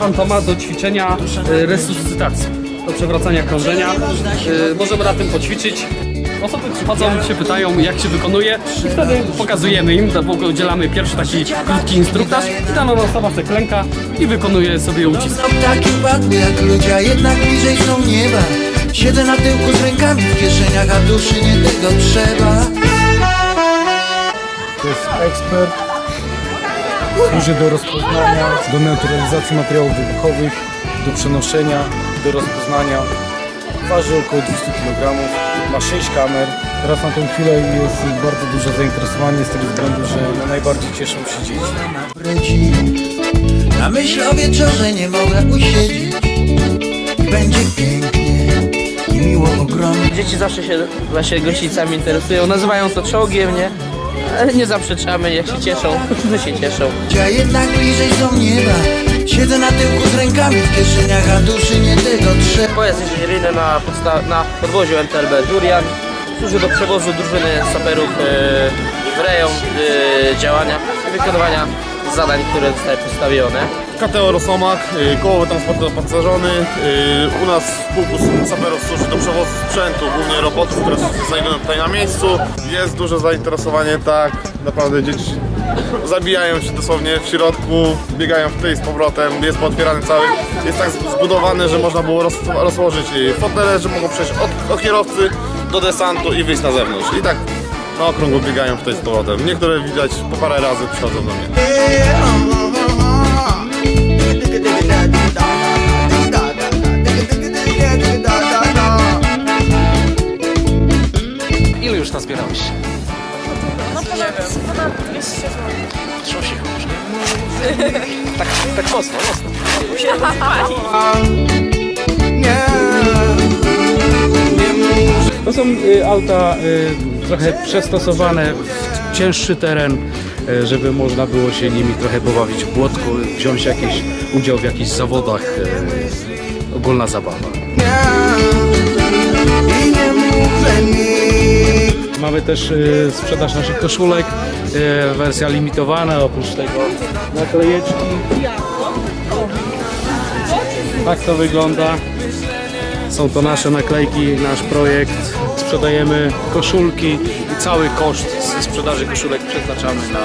fantoma do ćwiczenia e, resuscytacji, do przewracania krążenia. E, Możemy na tym poćwiczyć. Osoby przychodzą, się pytają jak się wykonuje i wtedy pokazujemy im, udzielamy pierwszy taki krótki instruktaż i dana osoba se klęka i wykonuje sobie ucisk. Taki upadły jak ludzie, a jednak bliżej są nieba Siedzę na tyłku z rękami w kieszeniach, a duszy nie tego trzeba To jest ekspert. Służy do rozpoznania, do neutralizacji materiałów wybuchowych, do przenoszenia, do rozpoznania. Waży około 200 kg, ma 6 kamer. Teraz na tę chwilę jest bardzo duże zainteresowanie z tego względu, że no najbardziej cieszą się dzieci. Na myśl o wieczorze nie mogę usiedzieć I będzie pięknie i miło ogromnie Dzieci zawsze się właśnie gościńcami interesują, nazywają to czołgiem, nie? Ale nie zaprzeczamy, jak się cieszą, to się cieszą. A jednak bliżej są nieba Siedzę na tyłku z rękami w kieszeniach, a duszy nie tego trzeba Pojazd inżynieryjny na, na podwoziu MTLB Durian służy do przewozu drużyny saperów e, w rejon e, działania i wykonywania zadań, które zostały postawione. KTO Rosomak, y, kołowy transport opancerzony. Y, U nas w pułku saperów służy do przewozu sprzętu, głównie robotów, które znajdują tutaj na miejscu. Jest duże zainteresowanie, tak, naprawdę dzieci zabijają się dosłownie w środku, biegają w tył z powrotem, jest pootwierany cały, jest tak zbudowany, że można było roz, rozłożyć fotele, że mogą przejść od, od kierowcy do desantu i wyjść na zewnątrz. I tak na okrągło biegają w tył z powrotem. Niektóre widać po parę razy przychodzą do mnie. Tak, tak mocno, mocno. To są y, auta y, trochę przystosowane w cięższy teren, y, żeby można było się nimi trochę pobawić w błotku, wziąć jakiś udział w jakichś zawodach, y, ogólna zabawa. Mamy też y, sprzedaż naszych koszulek, y, wersja limitowana, oprócz tego naklejeczki. Tak to wygląda. Są to nasze naklejki, nasz projekt. Sprzedajemy koszulki i cały koszt ze sprzedaży koszulek przeznaczamy na.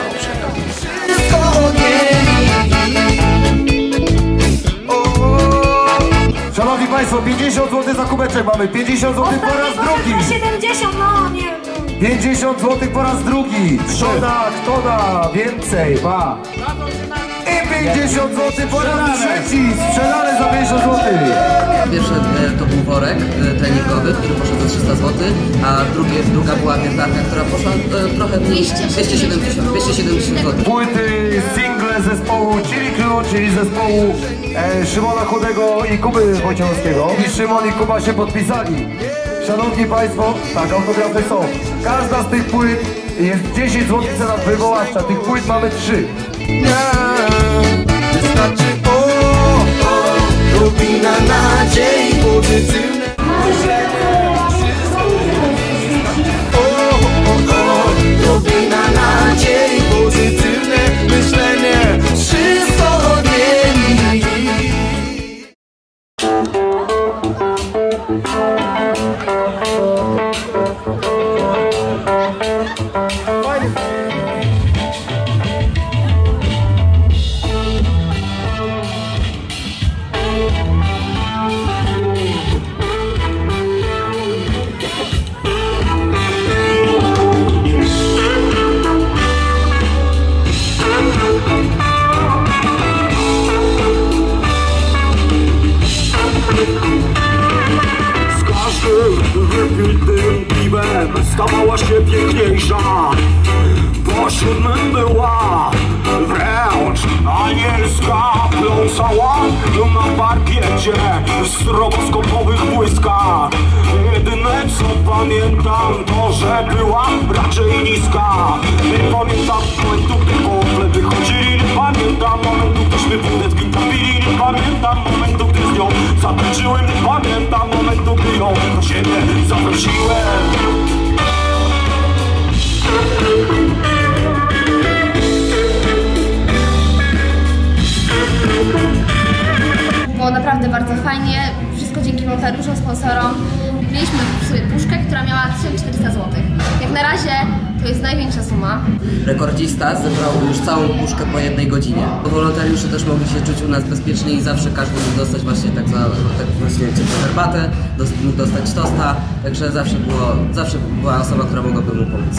Szanowni Państwo, 50 zł za kubeczek mamy, 50 zł po raz drugi, 70, no nie 50 zł po raz drugi, kto da, kto da, więcej, pa. I 50 zł po raz trzeci, sprzedane za 50 zł. Pierwszy e, to był worek e, treningowy, który poszedł za 300 zł, a drugie, druga była wiertarka, która poszła e, trochę mniej, 270, 270 zł. Płyty, single zespołu Chili Crew, czyli zespołu e, Szymona Chudego i Kuby Wojciechowskiego. I Szymon i Kuba się podpisali. Szanowni Państwo, tak, autografy są. Każda z tych płyt jest 10 zł cena wywoławcza. Tych płyt mamy 3. Wystarczy o, o, nadziei pozytywne stawała się piękniejsza Po siódmym była wręcz anielska pląsała na parkiecie w stroboskopowych błyskach. Jedyne co pamiętam to, że była raczej niska. Nie pamiętam momentu, gdy po tle wychodzili. Nie pamiętam momentu, gdyśmy wódę z pili Nie pamiętam momentu, gdy z nią zatańczyłem Nie pamiętam momentu, gdy ją do siebie zaprosiłem bardzo fajnie. Wszystko dzięki wolontariuszom, sponsorom. Mieliśmy sobie puszkę, która miała 1400 zł. Jak na razie to jest największa suma. Rekordzista zebrał już całą puszkę po jednej godzinie. Wolontariusze też mogli się czuć u nas bezpiecznie i zawsze każdy mógł dostać właśnie tak, za, tak właśnie ciepłą herbatę, mógł dostać tosta, także zawsze było, zawsze była osoba, która mogłaby mu pomóc.